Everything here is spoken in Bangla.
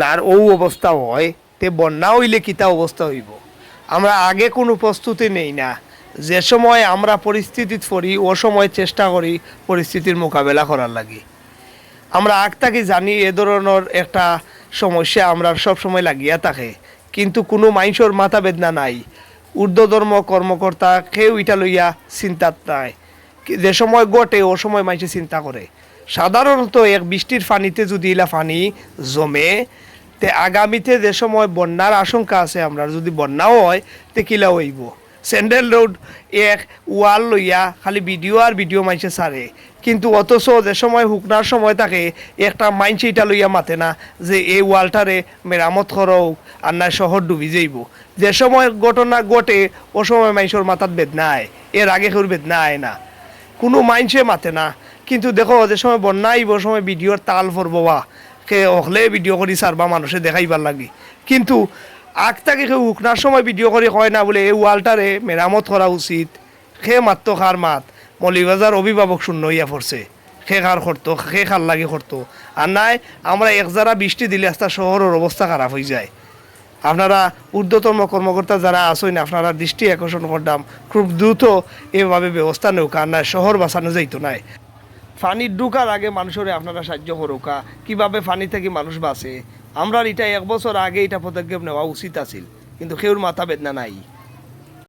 আর ও অবস্থা হয়, তে বন্যা হইলে কিতা অবস্থা হইব? আমরা আগে কোনো প্রস্তুতি নেই না। যে সময় আমরা পরিস্থিতিত পড়ি, ও সময় চেষ্টা করি পরিস্থিতির মোকাবেলা করার লাগে। আমরা আগ থাকি জানি এ ধরনের একটা সমস্যা আমরা সব সময় লাগিয়া থাকে। কিন্তু কোনো মানুষের মাথা বেদনা নাই। ঊর্ধ্বধর্ম কর্মকর্তা কেউ ইটা লইয়া চিন্তাত নাই। যে সময় ঘটে ও সময় মানুষে চিন্তা করে। সাধারণত এক বৃষ্টির পানিতে যদি ইলা পানি জমে, তে আগামীতে যে সময় বন্যার আশঙ্কা আছে আমরা, যদি বন্যাও হয়, তে কিলা হইব? স্যান্ডেল রোড এক ওয়াল লইয়া খালি ভিডিও আর ভিডিও মাইছে সারে। কিন্তু অথচ যে সময় হুকনার সময় থাকে, একটা মাইনছে এটা লইয়া মাতে না যে এই ওয়ালটারে মেরামত করক আর না শহর ডুবি যাইব। যে সময় ঘটনা ঘটে, ও সময় মাইসর মাথাত বেদনা আয় এর আগে কেউ বেদনা আয় না। কোনো মাইনসে মাতে না। কিন্তু দেখো, যে সময় বন্যা আইব সময় ভিডিওর তাল পড়ব বা সে অকলে ভিডিও করি সারবা মানুষে দেখাইবার লাগে। কিন্তু আগ তাকে কেউ উকনার সময় ভিডিও করে কয় না বলে, এই ওয়ালটারে মেরামত করা উচিত। সে মাত্র খার মাত। মলিবাজার অভিভাবক শূন্য হইয়া পড়ছে। সে খার করতো সে খার লাগে করতো। আর নাই, আমরা এক যারা বৃষ্টি দিলে আস্তা শহরের অবস্থা খারাপ হয়ে যায়। আপনারা ঊর্ধ্বতম কর্মকর্তা যারা আসেন আপনারা দৃষ্টি আকর্ষণ করতাম খুব দ্রুত এভাবে ব্যবস্থা নেওকা না শহর বাঁচানো যাইতো নাই। ফানি ঢুকার আগে মানুষের আপনারা সাহায্য করুকা কীভাবে ফানি থেকে মানুষ বাঁচে? আমরা এটা এক বছর আগে এটা পদক্ষেপ নেওয়া উচিত আছিল, কিন্তু কেউর মাথা বেদনা নাই।